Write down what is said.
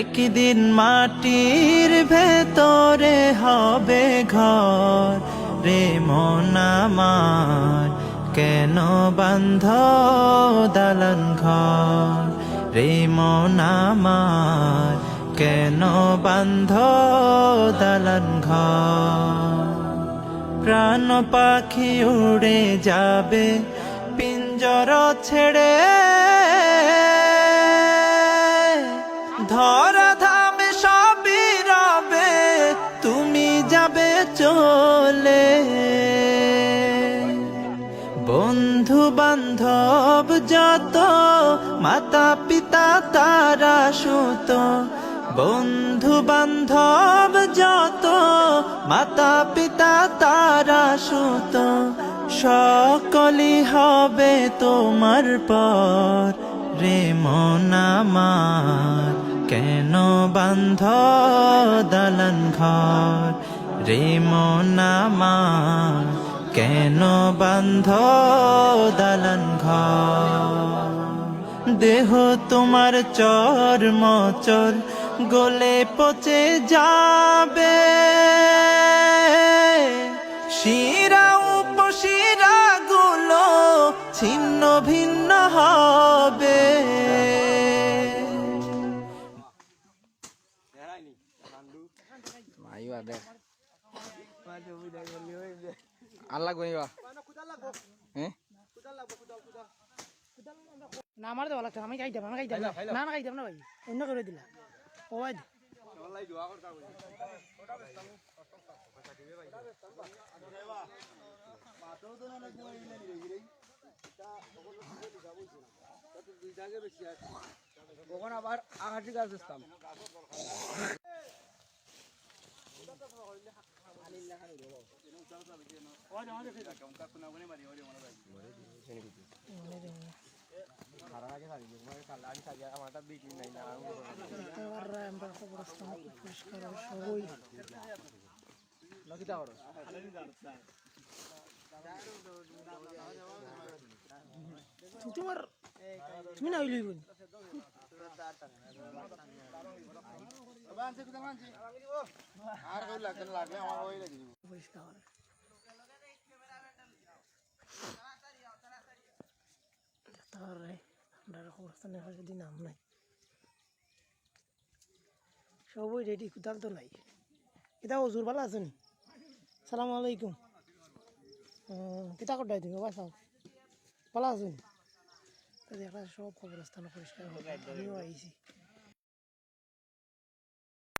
একদিন মাটির ভেতরে হবে ঘর রে মন আমার, কেন বান্ধ দালান ঘর? রে মন আমার, কেন বান্ধ দালান ঘর? প্রাণ পাখি উড়ে যাবে, পিঞ্জর ছেড়ে ধরা ধামে সবই তুমি যাবে চলে। বন্ধু বান্ধব যত মাতা পিতা তারা সুত। বন্ধু বান্ধব যত মাতা পিতা তারা সুত। সকলই হবে তোমার পর, রে মন কেন বান্ধ দালান ঘর? রে মন আমার, কেন বান্ধ দালান দেহ তোমার চর মচর, গলে পচে যাবে। শিরা উপশিরা গুলো ছিন্ন ভিন্ন হবে। আইবা দেখ আল্লাহ গইবা হ্যাঁ? না আমার দেওয়া লাগতো আমি খাইতাম আমি খাইতাম না না খাইতাম না ভাই। অন্য করে দিলা। ও ভাই কখন আবার আঘাটি গাছ কবরস্থান পরিষ্কার হবে সবই হবে তাহলে আমরা কবরস্থানে যদি নাম নাই সবই রেডি কোথাও তো নাই কিতা ওজুর ভালো আছে নি সালাম আলাইকুম কিতা করতে তুমি বাসাও ভালো আছেন দেখা সব কবরস্থান পরিষ্কার হবে আমিও আইছি